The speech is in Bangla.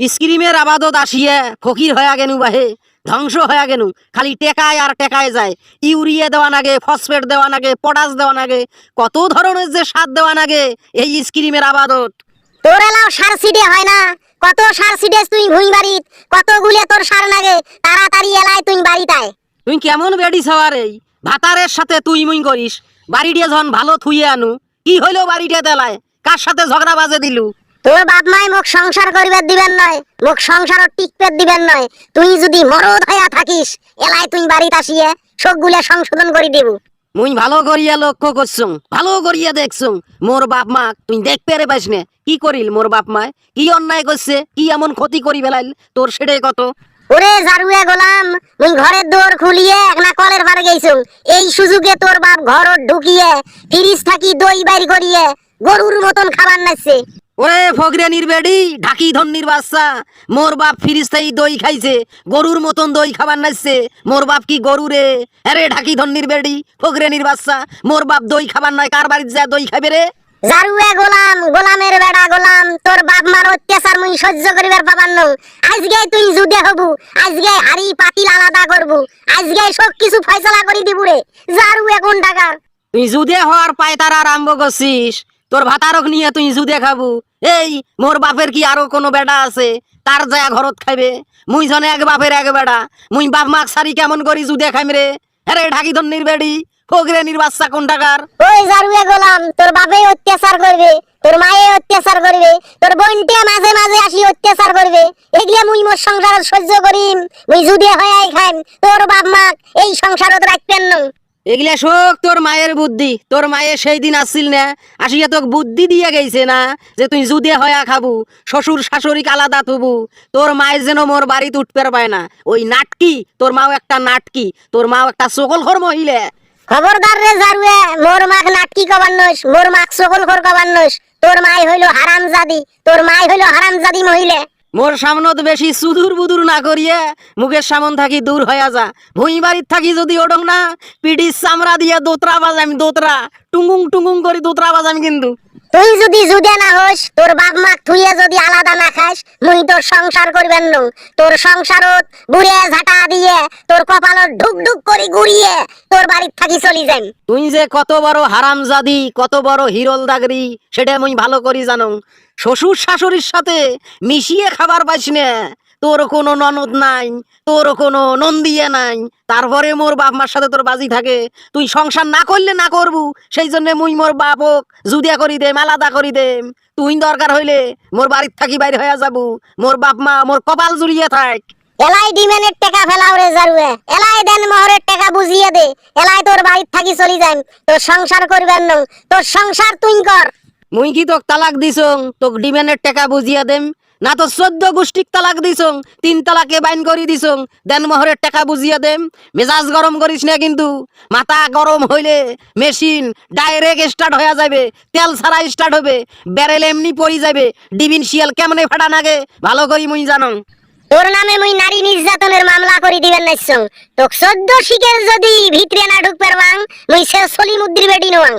স্ক্রিমের আবাদত আসিয়ে ফকির হয়ে গেনু বাহে ধ্বংস হয়ে গেনু। খালি টেকায় আর টেকায় যায়। ইউরিয়া দেওয়া নাগে ফসফেট দেওয়া নাগে পটাশ দেওয়া নাগে কত ধরনের যে সার দেওয়া নাগে এই স্ক্রিমের আবাদত। তোর এলাও সার সিডে হয় না। কত সার সিডেস তুই ভুঁই বাড়িত কত গুলে তোর সার নাগে তাড়াতাড়ি এলাই তুই বাড়িতায়। তুই কেমন বেডি ছাওয়ার এই? ভাতারের সাথে তুই মুই করিস। বাড়িটা যখন ভালো থুইয়ে আনু কি হইল বাড়িটা দেলায় কার সাথে ঝগড়া বাজে দিলু? তোর বাপ মাই মোক সংসার করিবার দিবেন নয় মোক সংসার টিকপের দিবেন নয় তুই যদি মরদ হইয়া থাকিস এলাই তুই বাড়িতে আসিয়ে সবগুলা সংশোধন করে দিব। মুই ভালো করিয়া লক্ষ্য করছুম ভালো করিয়া দেখছুম মোর বাপ মা তুই দেখতে রে পাইস নে কি করিল মোর বাপ মায় কি অন্যায় করছে কি এমন ক্ষতি করি বেলাইল তোর সেটাই কত? ওরে জারুয়া গোলাম মুই ঘরের দোর খুলিয়ে একনা কলের পারে গেছুম এই সুযোগে তোর বাপ ঘর ঢুকিয়ে ফ্রিজ থাকি দই বাইর করিয়ে গরুর মতন খাবার নাচছে ওরে ফগরানির বেডি ঢাকি ধন্নির বাচ্চা মোর বাপ ফিরিস্তাই দই খাইছে গরুর মতন দই খাবার নাইছে মোর বাপ কি গরু রে? আরে ঢাকি ধন্নির বেডি বাচ্চা মোর বাপ দই খাবার নয় কার বাড়িতে যা দই খাবে রে? জারুয়া গোলাম গোলামের বেড়া গোলাম তোর বাপ মার অত্যাচার মুই সহ্য করিবার পাবার নং আজকে তুই যুদে হবু আজকে হাড়ি পাতিল আলাদা করবু আজকে সব কিছু ফয়সলা করে দিবু রে। জারুয়া কোন তুই জুদে হওয়ার পায় তারা আরম্ভ করছিস তোর ভাতারক নিয়ে তুই জুদে খাবু এই, মোর বাপের কি আরও কোনো বেটা আছে? তার যায় ঘরত খাইবে। মুই জনে এক বাপের এক বেটা মুই বাপ মাক সারি কেমন করি জুদে খাইম রে? আরে, ঢাকি ধন্নির বেডি। ফগরানির বাচ্চা কোন টাকার ওই জারুয়া গোলাম, তোর বাপে অত্যাচার করবে, তোর মায়ে অত্যাচার করবে, তোর বোনটে মাঝে মাঝে আসি অত্যাচার করবে। এগুলা মুই মোর সংসার সহ্য করিম, মুই যুদে হয়াই খাইম। তোর বাপ মাক এই সংসারত রাখবেন না। এগুলা শোক তোর মায়ের বুদ্ধি, তোর মায়ের সেই দিন আসছিল না, আসিয়া তোকে বুদ্ধি দিয়ে গেছে না যে তুই জুদে হয়া খাবু, শ্বশুর শাশুড়ি আলাদা থবু, তোর মায়ের যেন মোর বাড়িতে উঠতে পায় না। ওই নাটকি, তোর মাও একটা নাটকি, তোর মাও একটা সকল ঘর মহিলা। খবরদার রে জারুয়া, মোর মাক নাটকি কবার নইস, মোর মাক সকল খর কবার নইস, তোর মাই হইল হারামজাদি, তোর মাই হইল হারামজাদি মহিলা। মোর সামনত বেশি সুদূর বুদুর না করিয়ে মুখের সামন থাকি দূর হইয়া যা। ভুঁই বাড়ির থাকি যদি ওডং না, পিটির চামড়া দিয়ে দোতরা বাজামি দোতরা। টুঙ্গুং টুঙ্গুং করি দোতরা বাজামি কিন্তু। তুই যদি জুদে না হস, তোর বাপ মা থুইয়ে যদি আলাদা না খাস, মুই তোর সংসার করবেন নু। তোর সংসারত বুড়ে ঝাঁটা দিয়ে, তোর কপালত ঢুক ঢুক করে গুড়িয়ে তোর বাড়ির থাকি চলি যাই তুই যে কত বড় হারামজাদি, কত বড় হিরল দাগরি, সেটা মুই ভালো করি জানো। শ্বশুর শাশুড়ির সাথে মিশিয়ে খাবার পাইস না। তোর কোনো ননদ নাই তোর কোনো নন্দিয়া নাই তারপরে মোর বাপ মার সাথে তোর বাজি থাকে। তুই সংসার না করলে না করবু সেই জন্য মুই মোর বাপক জুদিয়া করি দেম আলাদা করি দেম। তুই দরকার হইলে মোর বাড়ির থাকি বাইরে হয়ে যাবু মোর বাপ মা মোর কপাল জুড়িয়ে থাক। এলাই ডিমেনের টাকা ফেলাও রে জারুয়ে এলাই দেন মোহরের টাকা বুঝিয়ে দে এলাই তোর বাড়ির থাকি চলি যাই তোর সংসার করবেন নু তোর সংসার তুই কর। মুই কি তোক তালাক দিছং তোক ডিমেনের টাকা বুঝিয়া দেম? না তো চোদ্দ গোষ্ঠীক তালাক দিছং, তিন তালাকে বাইন করি দিছং। দেন মোহরের টাকা বুঝিয়া দেম, মেজাজ গরম করিস না কিন্তু। মাথা গরম হইলে মেশিন ডাইরেক্ট স্টার্ট হয়ে যাবে তেল ছাড়া স্টার্ট হবে, ব্যারেল এমনি পড়ি যাবে ডিবিন শিয়াল কেমনে ফাটা নাগে, ভালো করি মুই জানো। তোর নামে মুই নারী নির্যাতনের মামলা করে দিবেন নাইছং তোক চোদ্দ শিখের যদি ভিতরে না ঢুক পারবাং মুই সে সলিমুদ্দির বেটি নোয়াং।